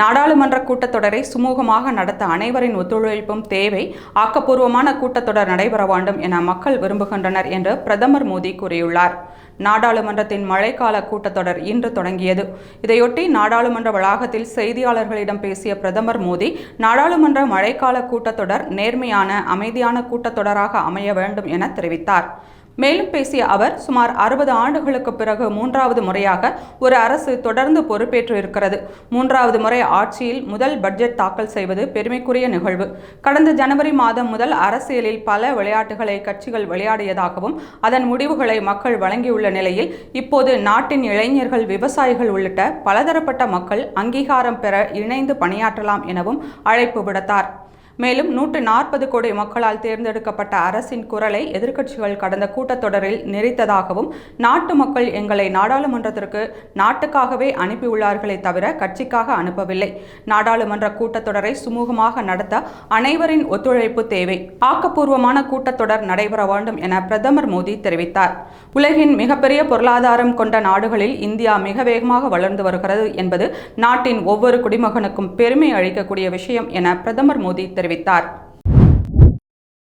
நாடாளுமன்ற கூட்டத்தொடரை சுமூகமாக நடத்த அனைவரின் ஒத்துழைப்பும் தேவை ஆக்கப்பூர்வமான கூட்டத்தொடர் நடைபெற வேண்டும் என மக்கள் விரும்புகின்றனர் என்று பிரதமர் மோடி கூறியுள்ளார். நாடாளுமன்றத்தின் மழைக்கால கூட்டத்தொடர் இன்று தொடங்கியது. இதையொட்டி நாடாளுமன்ற வளாகத்தில் செய்தியாளர்களிடம் பேசிய பிரதமர் மோடி நாடாளுமன்ற மழைக்கால கூட்டத்தொடர் நேர்மையான அமைதியான கூட்டத்தொடராக அமைய வேண்டும் என தெரிவித்தார். மேலும் பேசிய அவர் சுமார் அறுபது ஆண்டுகளுக்கு பிறகு மூன்றாவது முறையாக ஒரு அரசு தொடர்ந்து பொறுப்பேற்று இருக்கிறது மூன்றாவது முறை ஆட்சியில் முதல் பட்ஜெட் தாக்கல் செய்வது பெருமைக்குரிய நிகழ்வு. கடந்த ஜனவரி மாதம் முதல் அரசியலில் பல விளையாட்டுகளை கட்சிகள் விளையாடியதாகவும் அதன் முடிவுகளை மக்கள் வழங்கியுள்ள நிலையில் இப்போது நாட்டின் இளைஞர்கள் விவசாயிகள் உள்ளிட்ட பலதரப்பட்ட மக்கள் அங்கீகாரம் பெற இணைந்து பணியாற்றலாம் எனவும் அழைப்பு விடுத்தார். மேலும் நூற்று நாற்பது கோடி மக்களால் தேர்ந்தெடுக்கப்பட்ட அரசின் குரலை எதிர்க்கட்சிகள் கடந்த கூட்டத்தொடரில் நெறித்ததாகவும் நாட்டு மக்கள் எங்களை நாடாளுமன்றத்திற்கு நாட்டுக்காகவே அனுப்பியுள்ளார்களே தவிர கட்சிக்காக அனுப்பவில்லை. நாடாளுமன்ற கூட்டத்தொடரை சுமூகமாக நடத்த அனைவரின் ஒத்துழைப்பு தேவை. ஆக்கப்பூர்வமான கூட்டத்தொடர் நடைபெற வேண்டும் என பிரதமர் மோடி தெரிவித்தார். உலகின் மிகப்பெரிய பொருளாதாரம் கொண்ட நாடுகளில் இந்தியா மிக வேகமாக வளர்ந்து வருகிறது என்பது நாட்டின் ஒவ்வொரு குடிமகனுக்கும் பெருமை அளிக்கக்கூடிய விஷயம் என பிரதமர் மோடி தெரிவித்தார்.